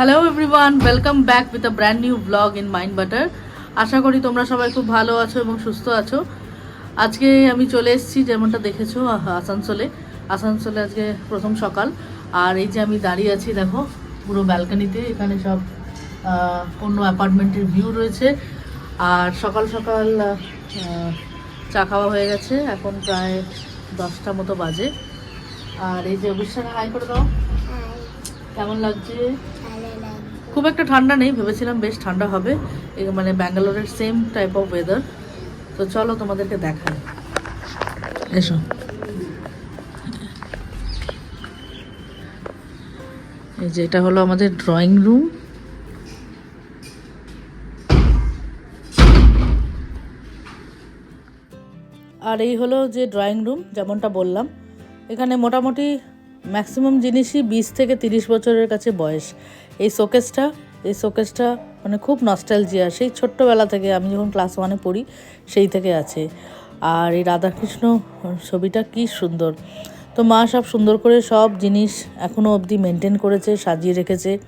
Hello everyone welcome back with a brand new vlog in mind butter আশা করি তোমরা সবাই খুব ভালো আছো এবং সুস্থ আছো। আজকে আমি চলে এসেছি যেমনটা দেখেছ আসানসোলে। আসানসোলে আজকে প্রথম সকাল। আর এই যে আমি দাঁড়িয়ে আছি দেখো পুরো ব্যালকনিতে। এখানে সব অন্য অ্যাপার্টমেন্টের ভিউ রয়েছে। আর সকাল সকাল চা খাওয়া হয়ে গেছে। এখন প্রায় দশটা মতো বাজে। আর এই যে অভিষেকে হাই করে দাও। কেমন লাগছে? খুব একটা ঠান্ডা নেই, ভেবেছিলাম বেশ ঠান্ডা হবে। মানে ব্যাঙ্গালোরের সেম টাইপ অফ ওয়েদার তো চলো তোমাদেরকে দেখাই। এসো। এই যে এটা হলো আমাদের ড্রয়িং রুম আর এই হলো যে ড্রয়িং রুম যেমনটা বললাম। এখানে মোটামুটি ম্যাক্সিমাম জিনিসই বিশ থেকে তিরিশ বছরের কাছে বয়স। এই শোকেসটা এই শোকেসটা মানে খুব নস্টালজিয়া সেই ছোট্টবেলা থেকে আমি যখন ক্লাস ওয়ানে পড়ি, সেই থেকে আছে। আর এই রাধাকৃষ্ণ ছবিটা কি সুন্দর। তো মা সব সুন্দর করে সব জিনিস এখনও অবধি মেনটেন করেছে, সাজিয়ে রেখেছে।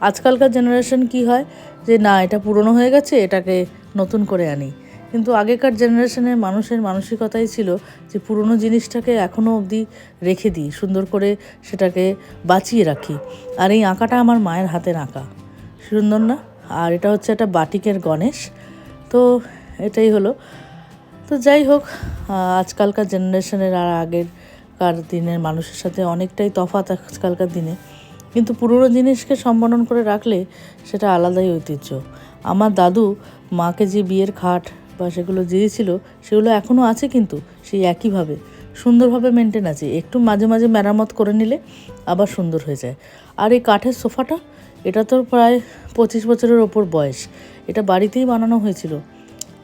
আজকালকার জেনারেশন কি হয়? যে না, এটা পুরনো হয়ে গেছে, এটাকে নতুন করে আনি। কিন্তু আগেকার জেনারেশনের মানুষের মানসিকতাই ছিল যে পুরনো জিনিসটাকে এখনও অবধি রেখে দিই, সুন্দর করে সেটাকে বাঁচিয়ে রাখি। আর এই আঁকাটা আমার মায়ের হাতের আঁকা। সুন্দর না আর এটা হচ্ছে একটা বাটিকের গণেশ। তো এটাই হলো। তো যাই হোক আজকালকার জেনারেশনের আর আগেরকার দিনের মানুষের সাথে অনেকটাই তফাৎ আজকালকার দিনে। কিন্তু পুরনো জিনিসকে সম্মানন করে রাখলে সেটা আলাদাই ঐতিহ্য। আমার দাদু মাকে যে বিয়ের খাট বা সেগুলো দিয়েছিল সেগুলো এখনও আছে কিন্তু, সেই একইভাবে। সুন্দরভাবে মেনটেন আছে। একটু মাঝে মাঝে মেরামত করে নিলে আবার সুন্দর হয়ে যায়। আর এই কাঠের সোফাটা, এটা তো প্রায় পঁচিশ বছরের ওপর বয়স। এটা বাড়িতেই বানানো হয়েছিল।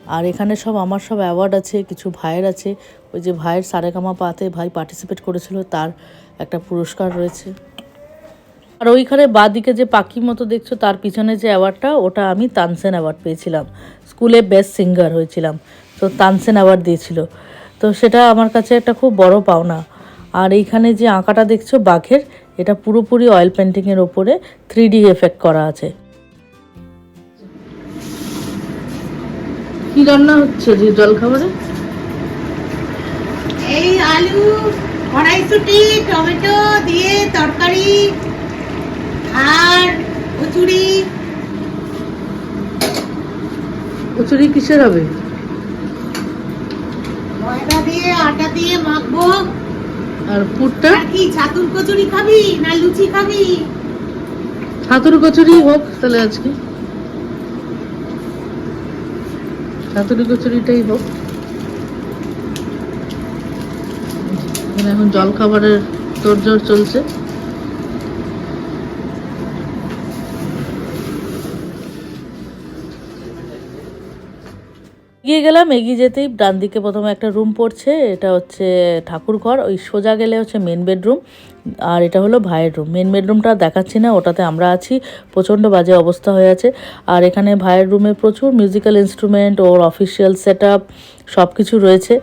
আর এখানে সব আমার সব অ্যাওয়ার্ড আছে, কিছু ভাইয়ের আছে। ওই যে ভাইয়ের সারেগামা পাতে ভাই পার্টিসিপেট করেছিল, তার একটা পুরস্কার রয়েছে। আর ওইখানে বাঁদিকে যে পাখির মতো দেখছ তার পিছনে যে অ্যাওয়ার্ডটা ওটা আমি তানসেন অ্যাওয়ার্ড পেয়েছিলাম। স্কুলে বেস্ট সিঙ্গার হয়েছিলাম। তো তানসেন অ্যাওয়ার্ড দিয়েছিল। তো সেটা আমার কাছে একটা খুব বড় পাওনা। আর এইখানে যে আঁকাটা দেখছ বাঘের এটা পুরোপুরি অয়েল পেন্টিংয়ের ওপরে থ্রি ডি এফেক্ট করা আছে। কি রান্না হচ্ছে যে জল খাবারে এই আলু কড়াইশুটি টমেটো দিয়ে তরকারি। আর কচুরি। কচুরি কিসের হবে? ময়দা দিয়ে আটা দিয়ে মাখবো। আর পুরটা? আর কি ছাতুর কচুরি খাবি না লুচি খাবি? ছাতুর কচুরি হোক তাহলে আজকে। ছাতুরি কচুরিটাই হোক। এখানে জল খাবারের তোড়জোড় চলছে। এগিয়ে গেলাম, এগিয়ে যেতেই ডান দিকে প্রথমে একটা রুম পড়ছে, এটা হচ্ছে ঠাকুর ঘর ওই সোজা গেলে হচ্ছে মেন বেডরুম আর এটা হলো ভাইয়ের রুম মেন বেডরুমটা দেখাচ্ছি না, ওটাতে আমরা আছি, প্রচণ্ড বাজে অবস্থা হয়ে আছে। আর এখানে ভাইয়ের রুমে প্রচুর মিউজিক্যাল ইনস্ট্রুমেন্ট ওর অফিসিয়াল সেট আপ সব কিছু রয়েছে।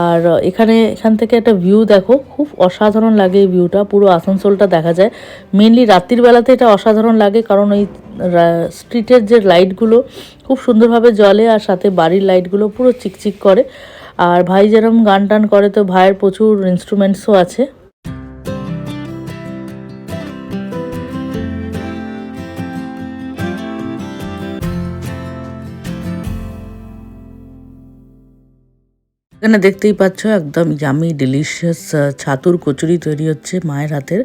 আর এখানে, এখান থেকে একটা ভিউ দেখো, খুব অসাধারণ লাগে এই ভিউটা পুরো আসানসোলটা দেখা যায়। মেনলি রাত্রিবেলাতে এটা অসাধারণ লাগে, কারণ ওই স্ট্রিটের যে লাইটগুলো খুব সুন্দরভাবে জ্বলে, আর সাথে বাড়ির লাইটগুলো পুরো চিকচিক করে। আর ভাই যেরকম গান টান করে, তো ভাইয়ের প্রচুর ইনস্ট্রুমেন্টসও আছে। এখানে দেখতেই পাচ্ছ একদম ইয়ামি ডিলিশিয়াস ছাতুর কচুরি তৈরি হচ্ছে মায়ের হাতের।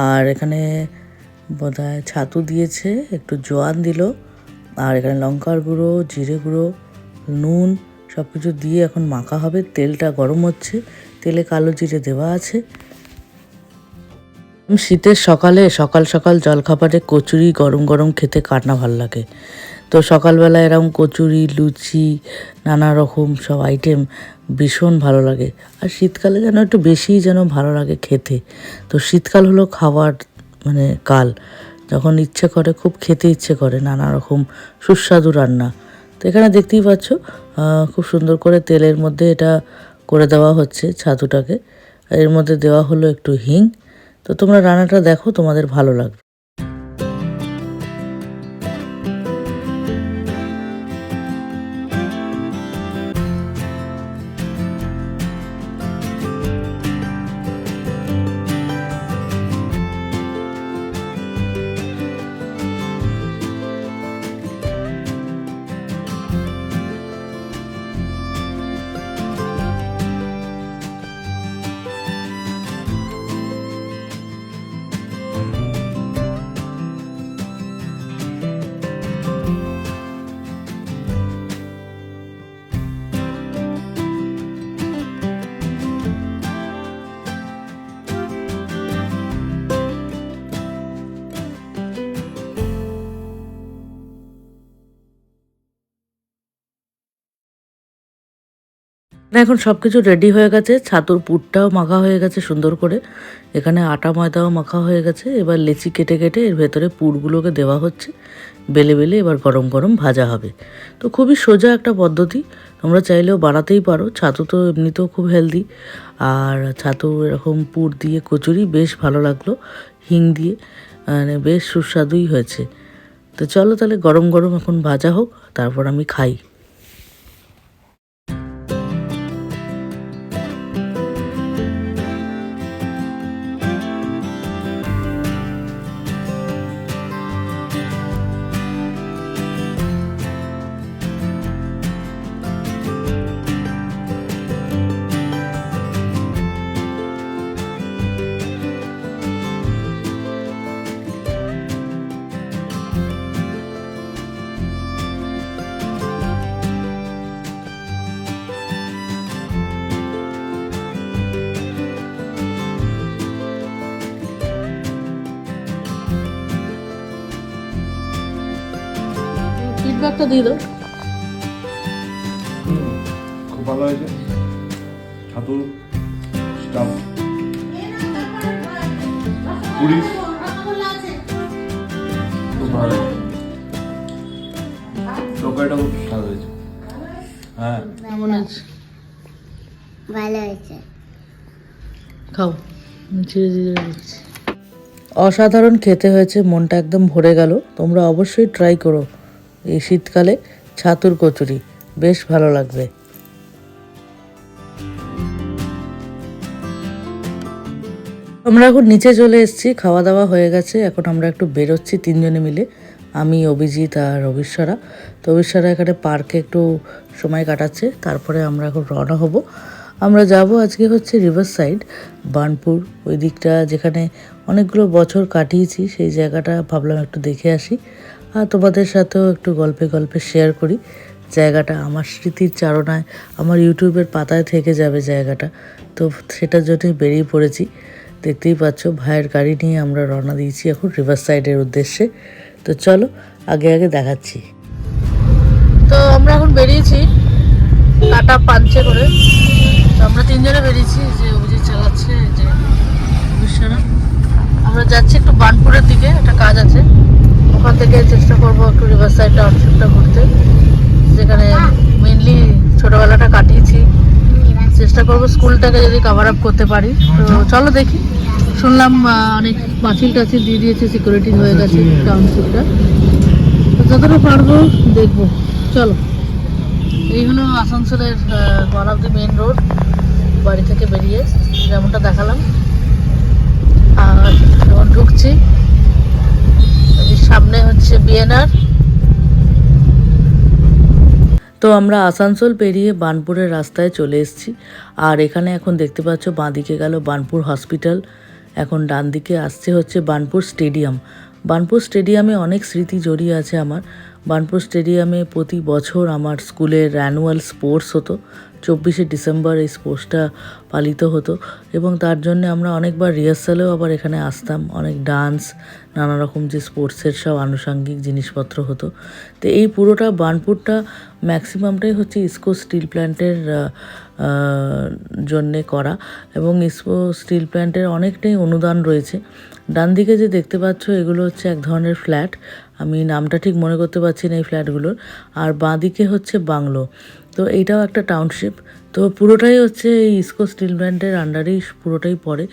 আর এখানে বোধহয় ছাতু দিয়েছে, একটু জোয়ান দিল। আর এখানে লঙ্কার গুঁড়ো, জিরে গুঁড়ো, নুন সব কিছু দিয়ে এখন মাখা হবে। তেলটা গরম হচ্ছে, তেলে কালো জিরে দেওয়া আছে। শীতের সকালে সকাল সকাল জলখাবারে কচুরি গরম গরম খেতে কার না ভালো লাগে। তো সকালবেলা এরকম কচুরি, লুচি, নানা রকম সব আইটেম ভীষণ ভালো লাগে। আর শীতকালে যেন একটু বেশিই যেন ভালো লাগে খেতে। তো শীতকাল হলো খাওয়ার মানে কাল। যখন ইচ্ছে করে, খুব খেতে ইচ্ছে করে নানা রকম সুস্বাদু রান্না। তো এখানে দেখতেই পাচ্ছ খুব সুন্দর করে তেলের মধ্যে এটা করে দেওয়া হচ্ছে ছাতুটাকে। এর মধ্যে দেওয়া হলো একটু হিং। তো তোমরা রান্নাটা দেখো, তোমাদের ভালো লাগবে। না, এখন সব কিছু রেডি হয়ে গেছে। ছাতুর পুরটাও মাখা হয়ে গেছে সুন্দর করে। এখানে আটা ময়দাও মাখা হয়ে গেছে। এবার লেচি কেটে কেটে এর ভেতরে পুরগুলোকে দেওয়া হচ্ছে। বেলে বেলে এবার গরম গরম ভাজা হবে। তো খুবই সোজা একটা পদ্ধতি। তোমরা চাইলেও বানাতেই পারো। ছাতু তো এমনিতেও খুব হেলদি আর ছাতু এরকম পুর দিয়ে কচুরি বেশ ভালো লাগল। হিং দিয়ে মানে বেশ সুস্বাদুই হয়েছে। তো চলো তাহলে গরম গরম এখন ভাজা হোক, তারপর আমি খাই। ফিডব্যাকটা দিয়ে দাও। খুব ভালো হয়েছে। ছাতুর স্টাফ পুরি খুব ভালো খুব স্বাদ হয়েছে। হ্যাঁ। কেমন আছে? ভালো হয়েছে। খাও। ধীরে ধীরে অসাধারণ খেতে হয়েছে মনটা একদম ভরে গেল। তোমরা অবশ্যই ট্রাই করো। এই শীতকালে ছাতুর কচুরি বেশ ভালো লাগবে। আমরা এখন নিচে চলে এসেছি খাওয়া দাওয়া হয়ে গেছে, এখন আমরা একটু বেরোচ্ছি তিনজনে মিলে। আমি, অভিজিৎ আর অবিশ্বরা। তো অবিশ্বরা এখানে পার্কে একটু সময় কাটাচ্ছে, তারপরে আমরা এখন রওনা হব। আমরা যাব আজকে হচ্ছে রিভার সাইড বার্নপুর, ওই দিকটা যেখানে অনেকগুলো বছর কাটিয়েছি, সেই জায়গাটা ভাবলাম একটু দেখে আসি। আর তোমাদের সাথেও একটু গল্পে গল্পে শেয়ার করি। জায়গাটা আমার স্মৃতির চারণায়, আমার ইউটিউবের পাতায় থেকে যাবে জায়গাটা। তো সেটার জন্যই বেরিয়ে পড়েছি। দেখতেই পাচ্ছ, ভাইয়ের গাড়ি নিয়ে আমরা রওনা দিয়েছি এখন রিভার সাইডের উদ্দেশ্যে। তো চলো, আগে আগে দেখাচ্ছি। তো আমরা এখন বেরিয়েছি কাটা পাঞ্চে করে। তো আমরা তিনজনে বেরিয়েছি যে অভিজিৎ চালাচ্ছে যে আমরা যাচ্ছি একটু বানপুরের দিকে, একটা কাজ আছে। ওখান থেকে চেষ্টা করব একটু রিভার সাইড টাউনশিপটা ঘুরতে, যেখানে মেনলি ছোটবেলাটা কাটিয়েছি। চেষ্টা করব স্কুলটাকে যদি কভার আপ করতে পারি। তো চলো দেখি। শুনলাম অনেক পাঁচিল টাচিল দিয়ে দিয়েছে সিকিউরিটি হয়ে গেছে টাউনশিপটা তো যতটা পারব দেখব। চলো। এই হলো আসানসোলের one of the main road বাড়ি থেকে বেরিয়ে। যেমনটা দেখালাম। আর এখন ঢুকছি সামনে হচ্ছে বিএনআর। তো আমরা আসানসোল পেরিয়ে বানপুরের রাস্তায় চলে এসেছি। আর এখানে এখন দেখতে পাচ্ছ বাঁদিকে গেল বানপুর হসপিটাল। এখন ডান দিকে আসছে হচ্ছে বানপুর স্টেডিয়াম। বানপুর স্টেডিয়ামে অনেক স্মৃতি জড়িয়ে আছে আমার। বানপুর স্টেডিয়ামে প্রতি বছর আমার স্কুলের অ্যানুয়াল স্পোর্টস হতো। চব্বিশে ডিসেম্বর এই স্পোর্টসটা পালিত হতো এবং তার জন্য আমরা অনেকবার রিহার্সালেও আবার এখানে আসতাম, অনেক ডান্স নানা রকম যে স্পোর্টসের সব আনুষঙ্গিক জিনিসপত্র হতো। তো এই পুরোটা বানপুরটা ম্যাক্সিমামটাই হচ্ছে ইসকো স্টিল প্ল্যান্টের জন্যে করা এবং ইসকো স্টিল প্ল্যান্টের অনেকটাই অনুদান রয়েছে। ডান দিকে যে দেখতে পাচ্ছ এগুলো হচ্ছে এক ধরনের ফ্ল্যাট, আমি নামটা ঠিক মনে করতে পারছি না এই ফ্ল্যাটগুলোর। আর বাঁ দিকে হচ্ছে বাংলো। তো এইটাও একটা টাউনশিপ তো পুরোটাই হচ্ছে এই ইসকো স্টিল প্ল্যান্টের আন্ডারেই পুরোটাই পড়ে।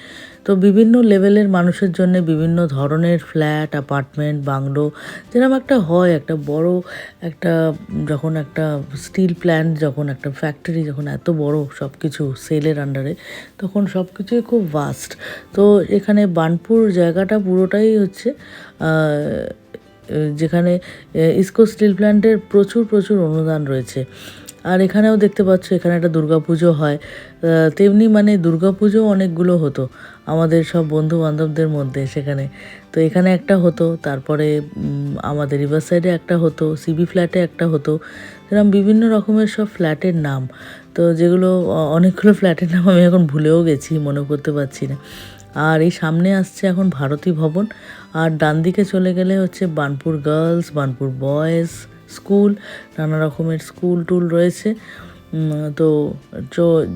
তো বিভিন্ন লেভেলের মানুষের জন্য বিভিন্ন ধরনের ফ্ল্যাট অ্যাপার্টমেন্ট বাংলো যেরকম একটা হয়, একটা বড় একটা যখন একটা স্টিল প্ল্যান্ট যখন একটা ফ্যাক্টরি যখন এত বড় সব কিছু সেলের আন্ডারে তখন সব কিছুই খুব ভাস্ট তো এখানে বানপুর জায়গাটা পুরোটাই হচ্ছে যেখানে ইসকো স্টিল প্ল্যান্টের প্রচুর প্রচুর অনুদান রয়েছে। আর এখানেও দেখতে পাচ্ছ, এখানে একটা দুর্গাপুজো হয়। তেমনি মানে দুর্গাপুজো অনেকগুলো হতো আমাদের সব বন্ধু বান্ধবদের মধ্যে সেখানে। তো এখানে একটা হতো, তারপরে আমাদের রিভার সাইডে একটা হতো, সিবি ফ্ল্যাটে একটা হতো। এরকম বিভিন্ন রকমের সব ফ্ল্যাটের নাম। তো যেগুলো অনেকগুলো ফ্ল্যাটের নাম আমি এখন ভুলেও গেছি, মনে করতে পারছি না। আর এই সামনে আসছে এখন ভারতী ভবন। আর ডান দিকে চলে গেলে হচ্ছে Banpur girls Banpur boys school, নানা রকমের স্কুল টুল রয়েছে। তো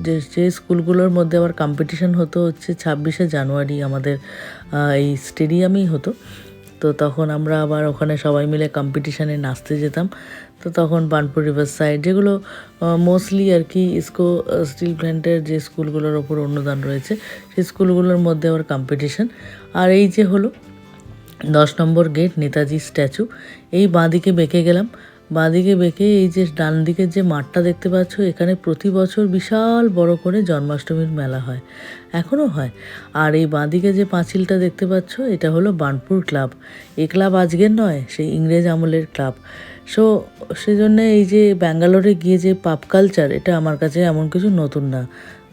যে যে স্কুলগুলোর মধ্যে আবার কম্পিটিশান হতো হচ্ছে ছাব্বিশে জানুয়ারি আমাদের এই স্টেডিয়ামেই হতো। তো তখন আমরা আবার ওখানে সবাই মিলে কম্পিটিশানে নাচতে যেতাম। তো তখন বানপুর রিভার সাইড যেগুলো মোস্টলি আর কি ইসকো স্টিল প্ল্যান্টের যে স্কুলগুলোর ওপর অনুদান রয়েছে, সেই স্কুলগুলোর মধ্যে আবার কম্পিটিশন আর এই যে হলো দশ নম্বর গেট নেতাজি স্ট্যাচু এই বাঁদিকে বেঁকে গেলাম। বাঁদিকে বেঁকে এই যে ডান দিকের যে মাঠটা দেখতে পাচ্ছ, এখানে প্রতি বছর বিশাল বড় করে জন্মাষ্টমীর মেলা হয়। এখনও হয়। আর এই বাঁদিকে যে পাঁচিলটা দেখতে পাচ্ছ, এটা হলো বার্নপুর ক্লাব। এ ক্লাব আজকের নয় সেই ইংরেজ আমলের ক্লাব। সো, সেজন্য এই যে ব্যাঙ্গালোরে গিয়ে যে পাপ কালচার এটা আমার কাছে এমন কিছু নতুন না।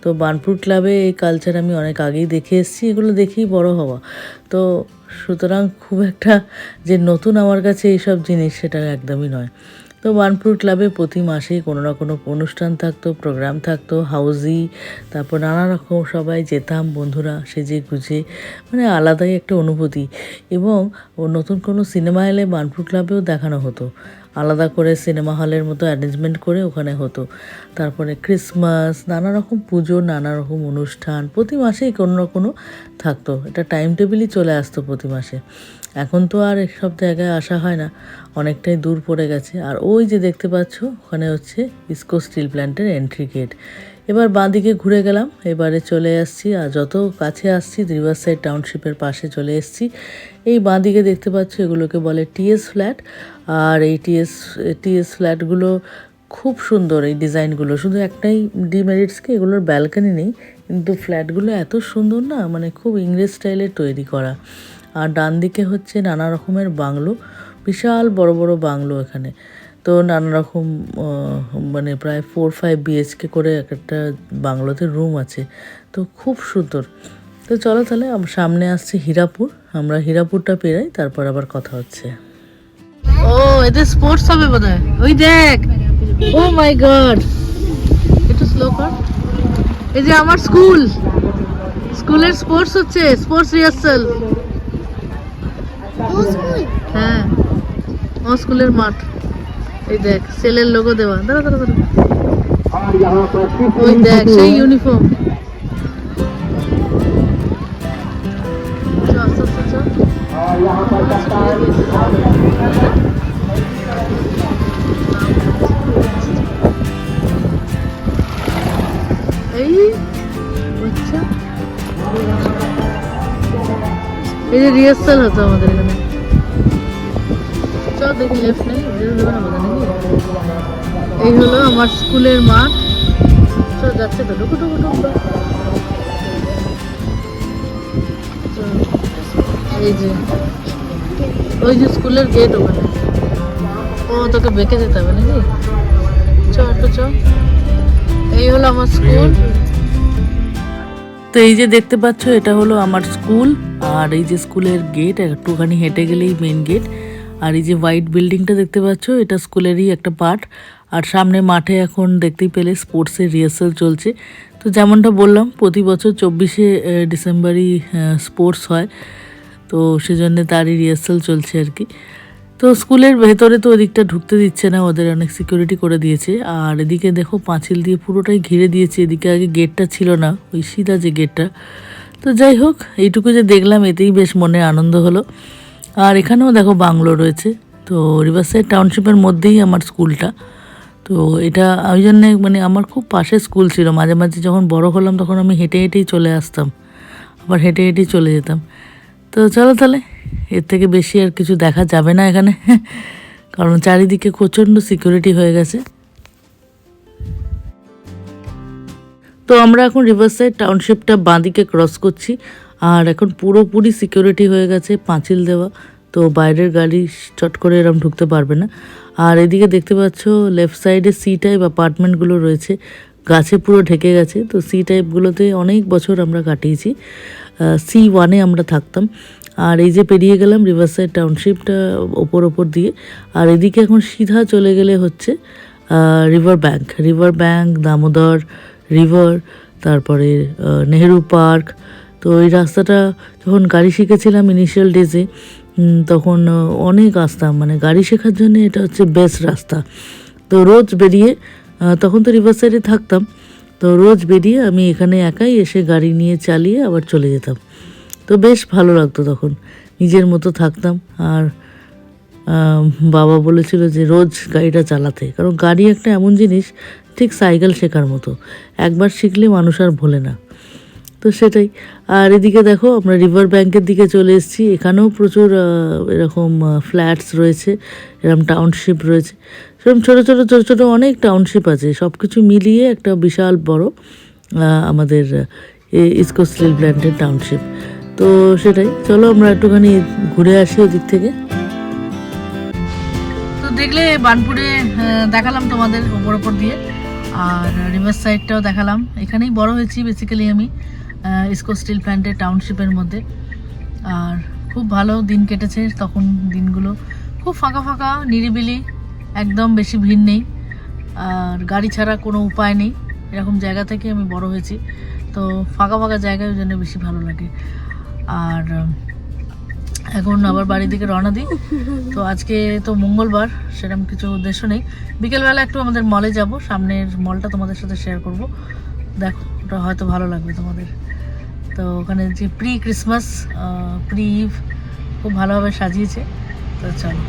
তো বার্নপুর ক্লাবে এই কালচার আমি অনেক আগেই দেখে এসেছি, এগুলো দেখেই বড় হওয়া। তো সুতরাং খুব একটা যে নতুন আমার কাছে এইসব জিনিস সেটা একদমই নয়। তো বার্নপুর ক্লাবে প্রতি মাসেই কোনো না কোনো অনুষ্ঠান থাকতো, প্রোগ্রাম থাকতো, হাউজি, তারপর নানা রকম সবাই যেতাম, বন্ধুরা সেজে গুজে মানে আলাদাই একটা অনুভূতি। এবং ও নতুন কোনো সিনেমা এলে বার্নপুর ক্লাবেও দেখানো হতো। আলাদা করে সিনেমা হলের মতো অ্যারেঞ্জমেন্ট করে ওখানে হতো। তারপরে ক্রিসমাস নানা রকম পুজো নানা রকম অনুষ্ঠান, প্রতি মাসেই কোনো না কোনো থাকতো। এটা টাইম টেবিলই চলে আসতো প্রতি মাসে। এখন তো আর এসব জায়গায় আসা হয় না। অনেকটাই দূর পড়ে গেছে। আর ওই যে দেখতে পাচ্ছ, ওখানে হচ্ছে ইসকো স্টিল প্ল্যান্টের এন্ট্রি গেট এবার বাঁদিকে ঘুরে গেলাম, এবারে চলে আসছি, আর যত কাছে আসছি রিভার সাইড টাউনশিপের পাশে চলে এসছি। এই বাঁদিকে দেখতে পাচ্ছ, এগুলোকে বলে টিএস ফ্ল্যাট আর এই টিএস টিএস ফ্ল্যাটগুলো খুব সুন্দর, এই ডিজাইনগুলো শুধু একটাই ডিমেরিটস কি, এগুলোর ব্যালকানি নেই, কিন্তু ফ্ল্যাটগুলো এত সুন্দর না মানে খুব ইংরেজ স্টাইলে তৈরি করা। আর ডান দিকে হচ্ছে নানা রকমের বাংলো, বিশাল বড় বড় বাংলো এখানে। তো নানা রকম মানে প্রায় ফোর ফাইভ বিএইচকে করে এক একটা বাংলোতে রুম আছে। তো খুব সুন্দর। তো চলো তাহলে সামনে আসছে হীরাপুর। আমরা হীরাপুরটা পেরাই, তারপর আবার কথা হচ্ছে। ও, এদের স্পোর্টস হবে বোধ ওই দেখ! ও মাই গড একটু স্লো কর। এই যে আমার স্কুল স্কুলের স্পোর্টস হচ্ছে স্পোর্টস রিহার্সাল হ্যাঁ স্কুলের মাঠ। এই দেখ সেলের লোগো দেওয়া। দাঁড়া দাঁড়া দাঁড়া। ওই দেখ, সেই ইউনিফর্ম এই এই যে রিহার্সাল হতো আমাদের এখানে। চল দেখি লেফট নেই এই হলো আমার স্কুলের মাঠ চল যাচ্ছে তো ঢুকু ঢুকু ঢুকু। এই যে ওই যে স্কুলের গেট ওখানে। ও তোকে বেঁকে যেতে হবে নাকি? চ একটু চ এই হলো আমার স্কুল। তো এই যে দেখতে পাচ্ছ এটা হলো আমার স্কুল। আর এই যে স্কুলের গেট একটুখানি হেঁটে গেলেই মেন গেট আর এই যে হোয়াইট বিল্ডিংটা দেখতে পাচ্ছ, এটা স্কুলেরই একটা পার্ট আর সামনে মাঠে এখন দেখতেই পেলে স্পোর্টসের রিহার্সাল চলছে। তো যেমনটা বললাম, প্রতি বছর চব্বিশে ডিসেম্বরই স্পোর্টস হয়। তো সেজন্য তারই রিহার্সাল চলছে আর কি। তো স্কুলের ভেতরে তো ওদিকটা ঢুকতে দিচ্ছে না, ওদের অনেক সিকিউরিটি করে দিয়েছে। আর এদিকে দেখো, পাঁচিল দিয়ে পুরোটাই ঘিরে দিয়েছে। এদিকে আগে গেটটা ছিল না, ওই সিধা যে গেটটা তো যাই হোক, এইটুকু যে দেখলাম, এতেই বেশ মনে আনন্দ হলো। আর এখানেও দেখো বাংলো রয়েছে, তো রিভারসাইড টাউনশিপের মধ্যেই আমার স্কুলটা। তো এটা, ওই জন্যে মানে আমার খুব পাশে স্কুল ছিল মাঝে মাঝে যখন বড় হলাম তখন আমি হেঁটে হেঁটেই চলে আসতাম, আবার হেঁটে হেঁটেই চলে যেতাম। তো চলো তাহলে, এর থেকে বেশি আর কিছু দেখা যাবে না এখানে, কারণ চারিদিকে প্রচণ্ড সিকিউরিটি হয়ে গেছে। তো আমরা এখন রিভারসাইড টাউনশিপটা বাঁদিকে ক্রস করছি। আর এখন পুরোপুরি সিকিউরিটি হয়ে গেছে, পাঁচিল দেওয়া। তো বাইরের গাড়ি চট করে এরম ঢুকতে পারবে না। আর এদিকে দেখতে পাচ্ছ লেফট সাইডে সি টাইপ অ্যাপার্টমেন্টগুলো রয়েছে। গাছে পুরো ঢেকে গেছে। তো সি টাইপগুলোতে অনেক বছর আমরা কাটিয়েছি। সি ওয়ানে আমরা থাকতাম। আর এই যে পেরিয়ে গেলাম রিভারসাইড টাউনশিপটা ওপর ওপর দিয়ে। আর এদিকে এখন সিধা চলে গেলে হচ্ছে river bank river bank Damodar river তারপরে নেহেরু পার্ক তো এই রাস্তাটা যখন গাড়ি শিখেছিলাম ইনিশিয়াল ডেজে তখন অনেক আসতাম। মানে গাড়ি শেখার জন্য এটা হচ্ছে বেস্ট রাস্তা। তো রোজ বেরিয়ে তখন তো রিভার সাইডে থাকতাম। তো রোজ বেরিয়ে আমি এখানে একাই এসে গাড়ি নিয়ে চালিয়ে আবার চলে যেতাম। তো বেশ ভালো লাগতো তখন। নিজের মতো থাকতাম। আর বাবা বলেছিল যে রোজ গাড়িটা চালাতে। কারণ গাড়ি একটা এমন জিনিস ঠিক সাইকেল শেখার মতো। একবার শিখলে মানুষ আর ভোলে না। তো সেটাই। আর এদিকে দেখো, আমরা রিভার ব্যাংকের দিকে চলে এসেছি। এখানেও প্রচুর এরকম ফ্ল্যাটস রয়েছে, এরকম টাউনশিপ রয়েছে। সেরকম ছোটো ছোটো ছোটো ছোটো অনেক টাউনশিপ আছে। সব কিছু মিলিয়ে একটা বিশাল বড় আমাদের ইসকো স্টিল প্ল্যান্টের টাউনশিপ। তো সেটাই। চলো আমরা একটুখানি ঘুরে আসি ওদিক থেকে। তো দেখলে বানপুরে দেখালাম তোমাদের ওপর ওপর দিয়ে। আর রিভার সাইডটাও দেখালাম। এখানেই বড় হয়েছি বেসিক্যালি আমি ইসকো স্টিল প্ল্যান্টের টাউনশিপের মধ্যে। আর খুব ভালো দিন কেটেছে তখন দিনগুলো। খুব ফাঁকা ফাঁকা, নিরিবিলি, একদম বেশি ভিড় নেই। আর গাড়ি ছাড়া কোনো উপায় নেই। এরকম জায়গা থেকে আমি বড় হয়েছি। তো ফাঁকা ফাঁকা জায়গায় ওই জন্য বেশি ভালো লাগে। আর এখন আবার বাড়ির দিকে রওনা দিই। তো আজকে তো মঙ্গলবার, সেরকম কিছু উদ্দেশ্য নেই। বিকেলবেলা একটু আমাদের মলে যাব, সামনের মলটা তোমাদের সাথে শেয়ার করব। দেখো, ওটা হয়তো ভালো লাগবে তোমাদের। তো ওখানে যে প্রি ক্রিসমাস প্রি ইভ খুব ভালোভাবে সাজিয়েছে। তো চলো।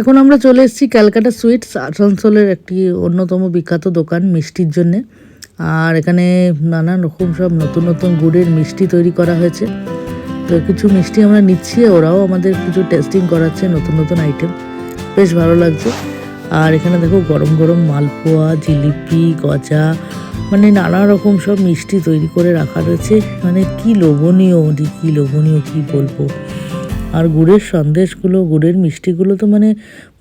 এখন আমরা চলে এসেছি ক্যালকাটা সুইটস, আসানসোলের একটি অন্যতম বিখ্যাত দোকান মিষ্টির জন্যে। আর এখানে নানান রকম সব নতুন নতুন গুড়ের মিষ্টি তৈরি করা হয়েছে। তো কিছু মিষ্টি আমরা নিচ্ছি, ওরাও আমাদের কিছু টেস্টিং করাচ্ছে নতুন নতুন আইটেম বেশ ভালো লাগছে। আর এখানে দেখো গরম গরম মালপোয়া, জিলিপি, গজা মানে নানা রকম সব মিষ্টি তৈরি করে রাখা রয়েছে। মানে কি লোভনীয় কি লোভনীয় কি বলব? আর গুড়ের সন্দেশগুলো, গুড়ের মিষ্টিগুলো তো মানে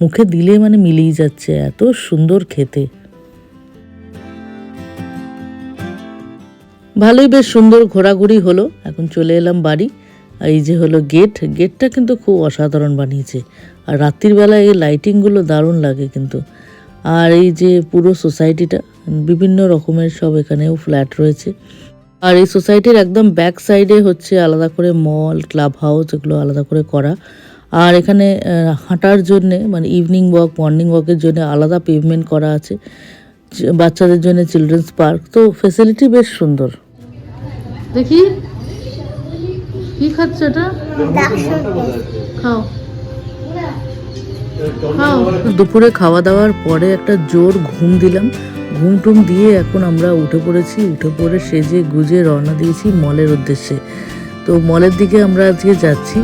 মুখে দিলে মানে মিলেই যাচ্ছে, এত সুন্দর খেতে। ভালোই বেশ সুন্দর ঘোরাঘুরি হলো, এখন চলে এলাম বাড়ি। এই যে হলো গেট গেটটা কিন্তু খুব অসাধারণ বানিয়েছে। আর রাত্রির বেলায় এই লাইটিংগুলো দারুণ লাগে কিন্তু। আর এই যে পুরো সোসাইটিটা বিভিন্ন রকমের সব এখানেও ফ্ল্যাট রয়েছে। আর এই সোসাইটির একদম ব্যাক সাইডে হচ্ছে আলাদা করে মল ক্লাব হাউস এগুলো আলাদা করে করা। আর এখানে হাঁটার জন্যে মানে ইভিনিং ওয়াক মর্নিং ওয়াকের জন্য আলাদা পেভমেন্ট করা আছে। বাচ্চাদের জন্য চিলড্রেন্স পার্ক তো ফেসিলিটি বেশ সুন্দর। দেখি। কি খাচ্ছ এটা? খাও। দুপুরে খাওয়া দাওয়ার পরে একটা জোর ঘুম দিলাম। ঘুম টুম দিয়ে এখন আমরা উঠে পড়েছি। উঠে পড়ে সেজে গুজে রওনা দিয়েছি মলের উদ্দেশ্যে। তো মলের দিকে আমরা আজকে যাচ্ছি।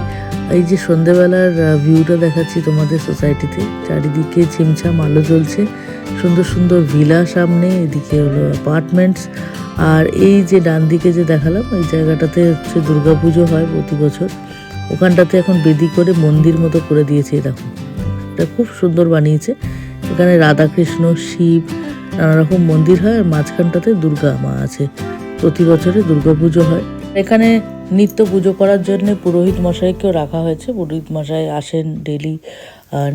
এই যে সন্ধেবেলার ভিউটা দেখাচ্ছি তোমাদের সোসাইটিতে চারিদিকে ছিমছাম আলো জ্বলছে। সুন্দর সুন্দর ভিলা সামনে, এদিকে হলো অ্যাপার্টমেন্টস আর এই যে ডান দিকে যে দেখালাম, এই জায়গাটাতে হচ্ছে দুর্গাপুজো হয় প্রতি বছর। ওখানটাতে এখন বেদি করে মন্দির মতো করে দিয়েছে দেখো। এটা খুব সুন্দর বানিয়েছে। এখানে রাধাকৃষ্ণ, শিব নানা রকম মন্দির হয় আর মাঝখানটাতে দুর্গা মা আছে। প্রতি বছরে দুর্গা পুজো হয়। এখানে নিত্য পুজো করার জন্য পুরোহিত মশাইকেও রাখা হয়েছে। পুরোহিত মশাই আসেন ডেলি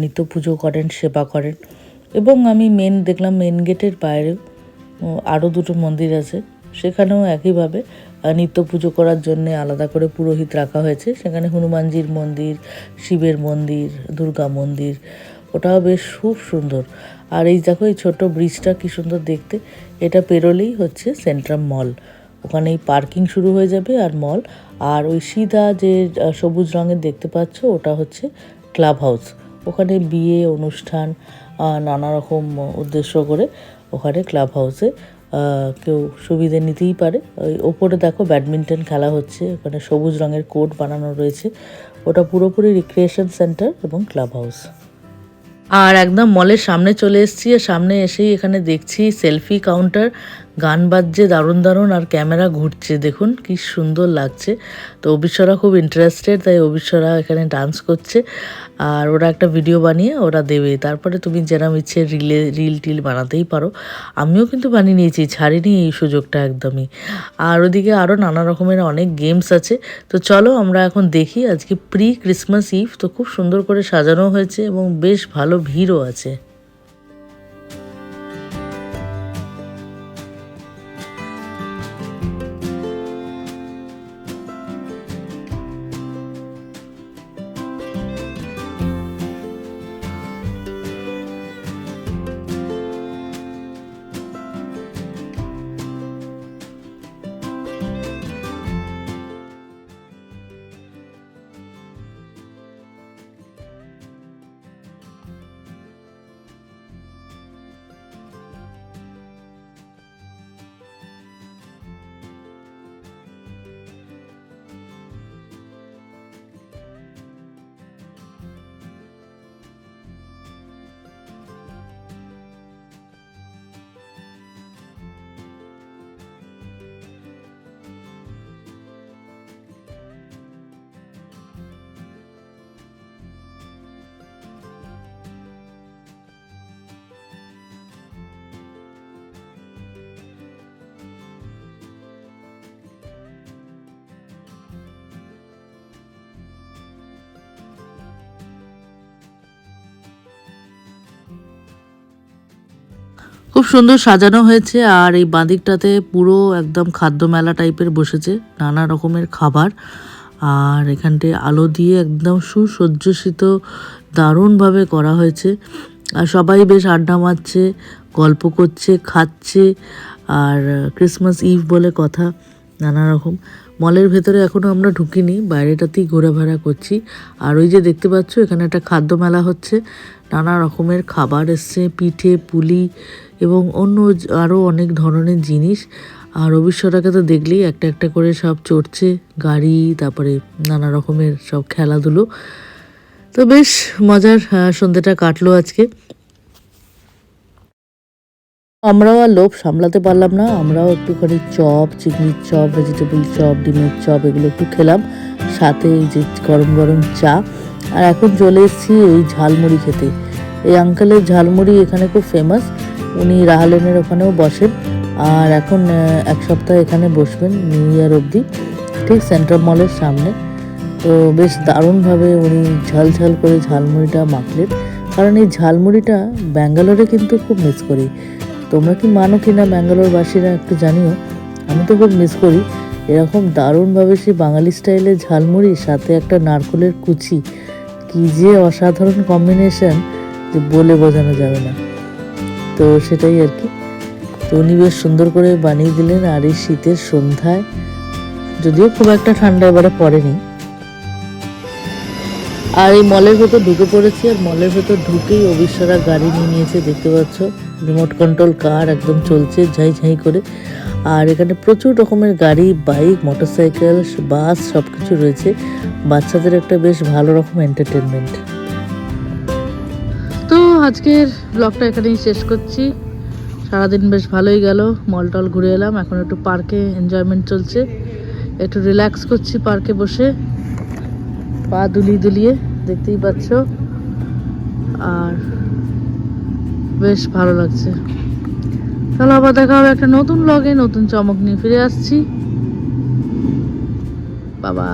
নিত্য পুজো করেন, সেবা করেন। এবং আমি মেন দেখলাম মেন গেটের বাইরেও আরও দুটো মন্দির আছে। সেখানেও একইভাবে নিত্য পুজো করার জন্য আলাদা করে পুরোহিত রাখা হয়েছে। সেখানে হনুমানজির মন্দির, শিবের মন্দির, দুর্গা মন্দির ওটাও বেশ খুব সুন্দর। আর এই দেখো, এই ছোট ব্রিজটা কি সুন্দর দেখতে। এটা পেরোলেই হচ্ছে সেন্ট্রাম মল ওখানেই পার্কিং শুরু হয়ে যাবে আর মল আর ওই সিধা যে সবুজ রঙের দেখতে পাচ্ছ, ওটা হচ্ছে ক্লাব হাউস ওখানে বিয়ে, অনুষ্ঠান নানা রকম উদ্দেশ্য করে ওখানে ক্লাব হাউসে কেউ সুবিধে নিতেই পারে। ওই ওপরে দেখো ব্যাডমিন্টন খেলা হচ্ছে, ওখানে সবুজ রঙের কোর্ট বানানো রয়েছে। ওটা পুরোপুরি রিক্রিয়েশন সেন্টার এবং ক্লাব হাউস আর একদম মলের সামনে চলে এসেছি আর সামনে এসেই এখানে দেখছি সেলফি কাউন্টার। গান বাজছে দারুণ দারুণ আর ক্যামেরা ঘুরছে। দেখুন কি সুন্দর লাগছে। তো অবিশ্বরা খুব ইন্টারেস্টেড তাই অবিশ্বরা এখানে ডান্স করছে। আর ওরা একটা ভিডিও বানিয়ে ওরা দেবে। তারপরে তুমি যেরম ইচ্ছে রিলে, রিল টিল বানাতেই পারো। আমিও কিন্তু বানিয়ে নিয়েছি, ছাড়িনি এই সুযোগটা একদমই। আর ওদিকে আরও নানা রকমের অনেক গেমস আছে। তো চলো আমরা এখন দেখি, আজকে প্রি ক্রিসমাস ইভ তো খুব সুন্দর করে সাজানো হয়েছে এবং বেশ ভালো ভিড়ও আছে। খুব সুন্দর সাজানো হয়েছে আর এই বাঁদিকটাতে পুরো একদম খাদ্য মেলা টাইপের বসেছে, নানা রকমের খাবার। আর এখানটায় আলো দিয়ে একদম সুসজ্জিত, দারুণভাবে করা হয়েছে। আর সবাই বেশ আড্ডা মারছে, গল্প করছে, খাচ্ছে। আর ক্রিসমাস ইভ বলে কথা, নানা রকম। মলের ভেতরে এখনও আমরা ঢুকিনি, বাইরেটাতেই ঘোরাফেরা করছি। আর ওই যে দেখতে পাচ্ছ, এখানে একটা খাদ্য মেলা হচ্ছে। নানা রকমের খাবার এসছে, পিঠে, পুলি এবং অন্য আরও অনেক ধরনের জিনিস। আর অবিশ্বরাকে তো দেখলেই একটা একটা করে সব চড়ছে, গাড়ি, তারপরে নানা রকমের সব খেলাধুলো। তো বেশ মজার সন্ধ্যেটা কাটলো আজকে। আমরাও আর লোভ সামলাতে পারলাম না। আমরাও একটুখানি চপ, চিংড়ির চপ ভেজিটেবল চপ, ডিমের চপ, এগুলো একটু খেলাম। সাথে এই যে গরম গরম চা। আর এখন চলে এসেছি এই ঝালমুড়ি খেতে। এই আঙ্কেলের ঝালমুড়ি এখানে খুব ফেমাস উনি রাহালেনের ওখানেও বসেন। আর এখন এক সপ্তাহ এখানে বসবেন, নিউ ইয়ার অবধি, ঠিক সেন্ট্রাল মলের সামনে। তো বেশ দারুণভাবে উনি ঝাল ঝাল করে ঝালমুড়িটা মাখলেন। কারণ এই ঝালমুড়িটা ব্যাঙ্গালোরে কিন্তু খুব মিস করি। তোমরা কি মানো কি না ব্যাঙ্গালোরবাসীরা একটু জানিও। আমি তো খুব মিস করি। এরকম দারুণভাবে সেই বাঙালি স্টাইলের ঝালমুড়ি, সাথে একটা নারকলের কুচি, কি যে অসাধারণ কম্বিনেশন যে বলে বোঝানো যাবে না। তো সেটাই আর কি। তো উনি বেশ সুন্দর করে বানিয়ে দিলেন আর এই শীতের সন্ধ্যায় যদিও খুব একটা ঠান্ডা এবারে পড়েনি। আর এই মলের ভেতর ঢুকে পড়েছি আর মলের ভেতর ঢুকেই অবিশ্বরা গাড়ি নিয়ে নিয়েছে, দেখতে পাচ্ছ? রিমোট কন্ট্রোল কার একদম চলছে ঝাই ঝাই করে। আর এখানে প্রচুর রকমের গাড়ি বাইক মোটরসাইকেল বাস সব কিছু রয়েছে। বাচ্চাদের একটা বেশ ভালো রকম এন্টারটেনমেন্ট আজকের ব্লগটা এখানেই শেষ করছি। সারাদিন বেশ ভালোই গেল মল টল ঘুরে এলাম, এখন একটু পার্কে এনজয়মেন্ট চলছে। একটু রিল্যাক্স করছি পার্কে বসে। পা দুলিয়ে দুলিয়ে, দেখতেই পাচ্ছ। আর বেশ ভালো লাগছে। তাহলে আবার দেখা হবে একটা নতুন ব্লগে নতুন চমক নিয়ে ফিরে আসছি। বাবা